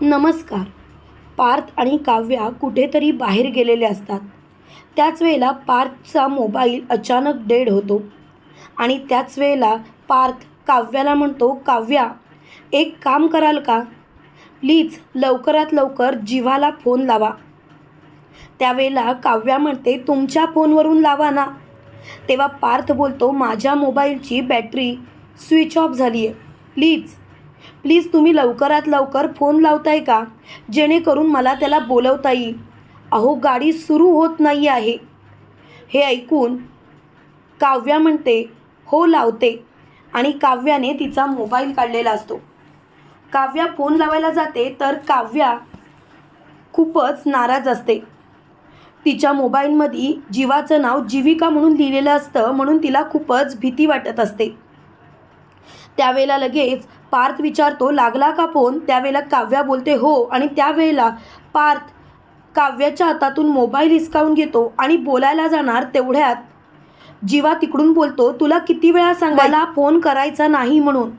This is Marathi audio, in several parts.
नमस्कार. पार्थ आणि काव्या कुठेतरी बाहेर गेलेले असतात. त्याच वेळेला पार्थचा मोबाईल अचानक डेड होतो. आणि त्याच वेळेला पार्थ काव्याला म्हणतो काव्या एक काम कराल का? प्लीज लवकरात लवकर जीवाला फोन लावा. त्यावेळेला काव्या म्हणते तुमच्या फोनवरून लावा ना. तेव्हा पार्थ बोलतो माझ्या मोबाईलची बॅटरी स्विच ऑफ झाली आहे प्लीज प्लीज तुम्ही लवकरात लवकर फोन लावताय का? जेणेकरून मला त्याला बोलवता येईल. अहो गाडी सुरू होत नाही आहे. हे ऐकून काव्या म्हणते हो लावते. आणि काव्याने तिचा मोबाईल काढलेला असतो. काव्या फोन लावायला जाते तर काव्या खूपच नाराज असते. तिच्या मोबाईलमध्ये जीवाचं नाव जीविका म्हणून लिहिलेलं असतं म्हणून तिला खूपच भीती वाटत असते. त्यावेळेला लगेच पार्थ विचारतो लागला का फोन? त्यावेळेला काव्या बोलते हो. आणि त्यावेळेला पार्थ काव्याच्या हातातून मोबाईल हिसकावून घेतो आणि बोलायला जाणार तेवढ्यात जीवा तिकडून बोलतो तुला किती वेळा सांगा मला फोन करायचा नाही म्हणून.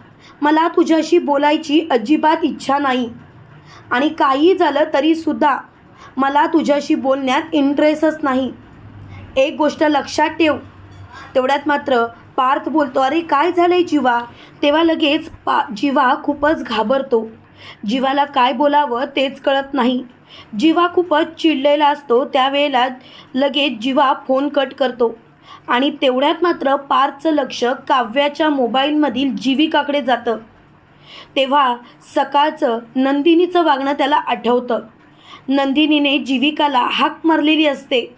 मला तुझ्याशी बोलायची अजिबात इच्छा नाही. आणि काही झालं तरीसुद्धा मला तुझ्याशी बोलण्यात इंटरेस्टच नाही. एक गोष्ट लक्षात ठेव. तेवढ्यात मात्र पार्थ बोलतो अरे काय झालंय जीवा? तेव्हा लगेच पा जीवा खूपच घाबरतो. जीवाला काय बोलावं तेच कळत नाही. जीवा खूपच चिडलेला असतो त्यावेळेला लगेच जीवा फोन कट करतो. आणि तेवढ्यात मात्र पार्थचं लक्ष काव्याच्या मोबाईलमधील जीविकाकडे जातं. तेव्हा सकाळचं नंदिनीचं वागणं त्याला आठवतं. नंदिनीने जीविकाला हाक मारलेली असते.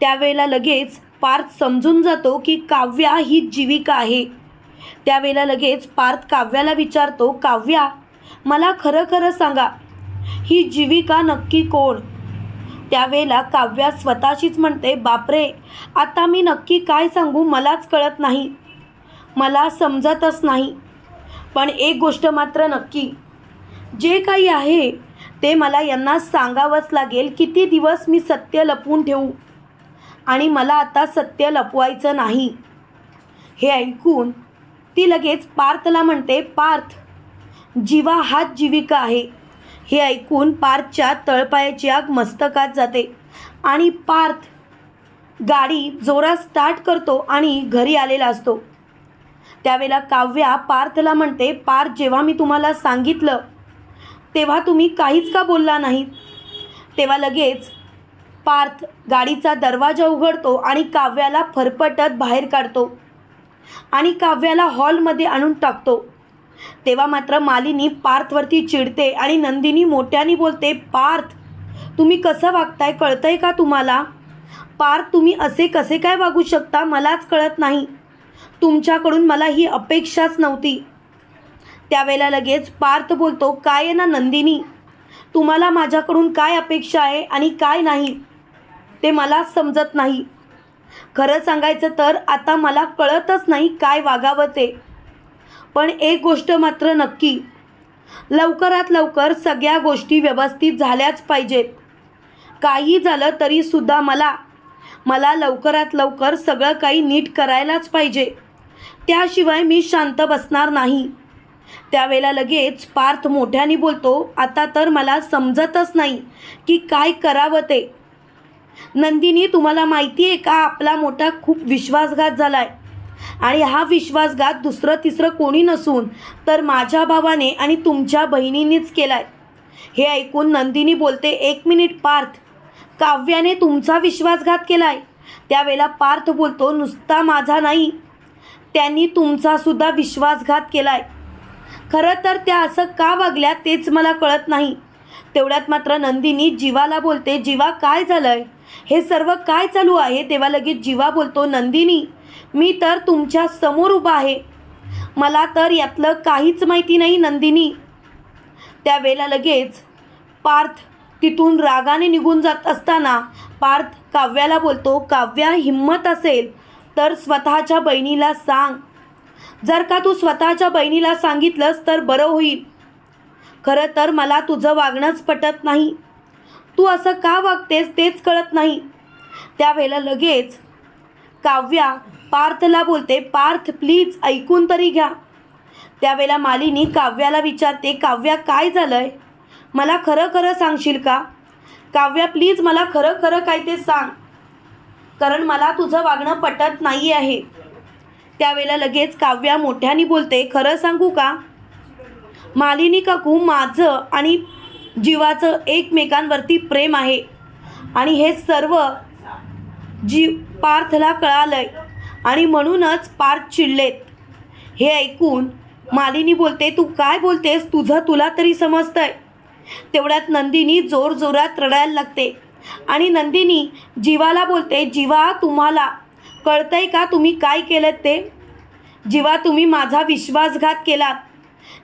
त्यावेळेला लगेच पार्थ समजून जातो की काव्या ही जीविका आहे. त्यावेळेला लगेच पार्थ काव्याला विचारतो काव्या मला खरं खरं सांगा ही जीविका नक्की कोण? त्यावेळेला काव्या स्वतःशीच म्हणते बापरे आता मी नक्की काय सांगू मलाच कळत नाही मला समजतच नाही पण एक गोष्ट मात्र नक्की. जे काही आहे ते मला यांना सांगावंच लागेल. किती दिवस मी सत्य लपवून ठेवू? आणि मला आता सत्य लपवायचं नाही. हे ऐकून ती लगेच पार्थला म्हणते पार्थ जीवा हाच जीविका आहे. हे ऐकून पार्थच्या तळपायाची आग मस्तकात जाते आणि पार्थ गाडी जोरात स्टार्ट करतो आणि घरी आलेला असतो. त्यावेळेला काव्या पार्थला म्हणते पार्थ जेव्हा मी तुम्हाला सांगितलं तेव्हा तुम्ही काहीच का बोलला नाहीत तेव्हा लगेच पार्थ गाडीचा दरवाजा उघडतो आणि काव्याला फरफटत बाहेर काढतो. आणि काव्याला हॉलमध्ये आणून टाकतो. तेव्हा मात्र मालिनी पार्थवरती चिडते आणि नंदिनी मोठ्याने बोलते पार्थ तुम्ही कसं वागताय? कळतंय का तुम्हाला? पार्थ तुम्ही असे कसे काय वागू शकता? मलाच कळत नाही. तुमच्याकडून मला ही अपेक्षाच नव्हती. त्यावेळेला लगेच पार्थ बोलतो काय आहे ना नंदिनी? तुम्हाला माझ्याकडून काय अपेक्षा आहे आणि काय नाही? ते मला समजत नाही. खरं सांगायचं तर आता मला कळतच नाही काय वागावं ते. पण एक गोष्ट मात्र नक्की. लवकरात लवकर सगळ्या गोष्टी व्यवस्थित झाल्याच पाहिजेत. काही झालं तरीसुद्धा मला मला लवकरात लवकर सगळं काही नीट करायलाच पाहिजे. त्याशिवाय मी शांत बसणार नाही. त्यावेळेला लगेच पार्थ मोठ्याने बोलतो आता तर मला समजतच नाही की काय करावं ते. नंदिनी तुम्हाला माहिती आहे का आपला मोठा खूप विश्वासघात झाला आहे आणि हा विश्वासघात दुसरं तिसरं कोणी नसून तर माझ्या भावाने आणि तुमच्या बहिणींनीच केला आहे हे ऐकून नंदिनी बोलते एक मिनिट पार्थ. काव्याने तुमचा विश्वासघात केला आहे त्यावेळेला पार्थ बोलतो नुसता माझा नाही. त्यांनी तुमचासुद्धा विश्वासघात केला आहे खरं तर त्या असं का वागल्या तेच मला कळत नाही. तेवढ्यात मात्र नंदिनी जीवाला बोलते जीवा काय झालं आहे हे सर्व काय चालू आहे? तेव्हा लगेच जीवा बोलतो नंदिनी मी तर तुमच्यासमोर उभा आहे. मला तर यातलं काहीच माहिती नाही नंदिनी. त्यावेळेला लगेच पार्थ तिथून रागाने निघून जात असताना पार्थ काव्याला बोलतो काव्या हिंमत असेल तर स्वतःच्या बहिणीला सांग. जर का तू स्वतःच्या बहिणीला सांगितलंस तर बरं होईल. खरं तर मला तुझं वागणंच पटत नाही. तू असं का वागतेस तेच कळत नाही. त्यावेळेला लगेच काव्या पार्थला बोलते पार्थ प्लीज ऐकून तरी घ्या. त्यावेळेला मालिनी काव्याला विचारते काव्या काय झालंय? मला खरं खरं सांगशील का? काव्या प्लीज मला खरं खरं काय ते सांग. कारण मला तुझं वागणं पटत नाही आहे त्यावेळेला लगेच काव्या मोठ्याने बोलते खरं सांगू का? मालिनी काकू माझं आणि जीवाचं एकमेकांवरती प्रेम आहे. आणि हे सर्व जीव पार्थला कळालंय आणि म्हणूनच पार्थ चिडलेत. हे ऐकून मालिनी बोलते तू काय बोलतेस? तुझं तुला तरी समजतंय. तेवढ्यात नंदिनी जोर जोरात रडायला लागते. आणि नंदिनी जीवाला बोलते जीवा तुम्हाला कळतंय का तुम्ही काय केलं ते? जीवा तुम्ही माझा विश्वासघात केलात.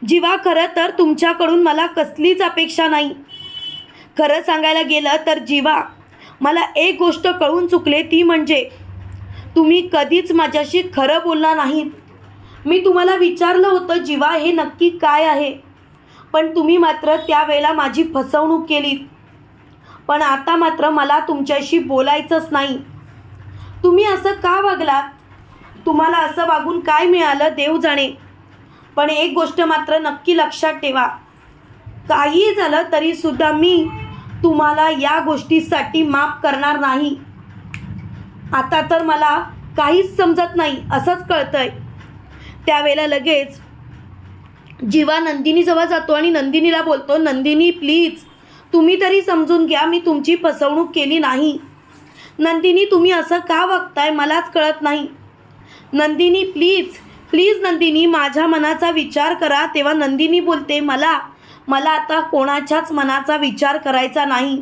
जीवा खरं तर तुमच्याकडून मला कसलीच अपेक्षा नाही. खरं सांगायला गेलं तर जीवा मला एक गोष्ट कळून चुकले ती म्हणजे तुम्ही कधीच माझ्याशी खरं बोलला नाहीत. मी तुम्हाला विचारलं होतं जीवा हे नक्की काय आहे? पण तुम्ही मात्र त्यावेळेला माझी फसवणूक केलीत. पण आता मात्र मला तुमच्याशी बोलायचंच नाही. तुम्ही असं का वागलात? तुम्हाला असं वागून काय मिळालं देव जाणे? पण एक गोष्ट मात्र नक्की लक्षात ठेवा. काहीही झालं तरीसुद्धा मी तुम्हाला या गोष्टीसाठी माफ करणार नाही. आता तर मला काहीच समजत नाही असंच कळतंय. त्यावेळेला लगेच जीवा नंदिनीजवळ जातो आणि नंदिनीला बोलतो नंदिनी प्लीज तुम्ही तरी समजून घ्या मी तुमची फसवणूक केली नाही. नंदिनी तुम्ही असं का वागताय मलाच कळत नाही. नंदिनी प्लीज प्लीज नंदिनी माझ्या मनाचा विचार करा. तेव्हा नंदिनी बोलते मला मला आता कोणाच्याच मनाचा विचार करायचा नाही.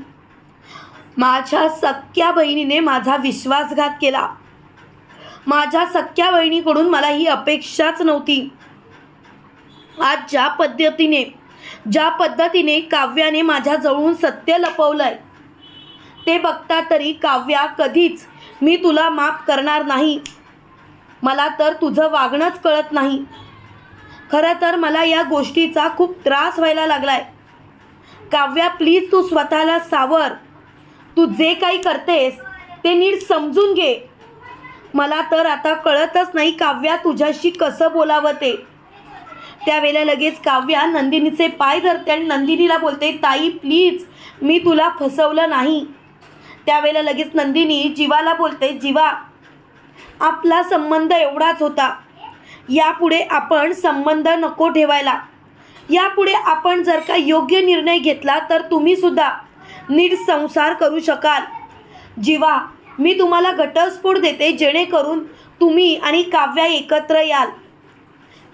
माझ्या सख्या बहिणीने माझा विश्वासघात केला. माझ्या सख्या बहिणीकडून मला ही अपेक्षाच नव्हती. आज ज्या पद्धतीने ज्या पद्धतीने काव्याने माझ्या जवळून सत्य लपवलंय ते बघता तरी काव्या कधीच मी तुला माफ करणार नाही. मला तर तुझं वागणंच कळत नाही. खरं तर मला या गोष्टीचा खूप त्रास व्हायला लागलाय. काव्या प्लीज तू स्वतःला सावर. तू जे काही करतेस ते नीट समजून घे. मला तर आता कळतच नाही काव्या तुझ्याशी कसं बोलावं ते. त्यावेळेला लगेच काव्या नंदिनीचे पाय धरते आणि नंदिनीला बोलते ताई प्लीज मी तुला फसवलं नाही. त्यावेळेला लगेच नंदिनी जीवाला बोलते जीवा आपला संबंध एवढाच होता. यापुढे आपण संबंध नको ठेवायला. यापुढे आपण जर का योग्य निर्णय घेतला तर तुम्ही सुद्धा नीट संसार करू शकाल. जीवा मी तुम्हाला घटस्फोट देते जेणेकरून तुम्ही आणि काव्या एकत्र याल.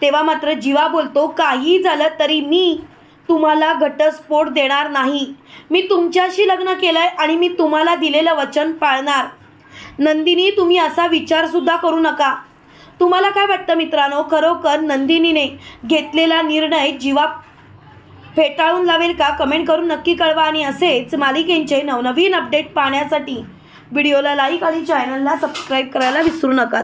तेव्हा मात्र जीवा बोलतो काही झालं तरी मी तुम्हाला घटस्फोट देणार नाही. मी तुमच्याशी लग्न केलं आहे आणि मी तुम्हाला दिलेलं वचन पाळणार. नंदिनी तुम्ही असा विचारसुद्धा करू नका. तुम्हाला काय वाटतं मित्रांनो? खरोखर नंदिनीने घेतलेला निर्णय जीवा फेटाळून लावेल का? कमेंट करून नक्की कळवा. आणि असेच मालिकेंचे नवनवीन अपडेट पाहण्यासाठी व्हिडिओला लाईक आणि चॅनलला सबस्क्राईब करायला विसरू नका.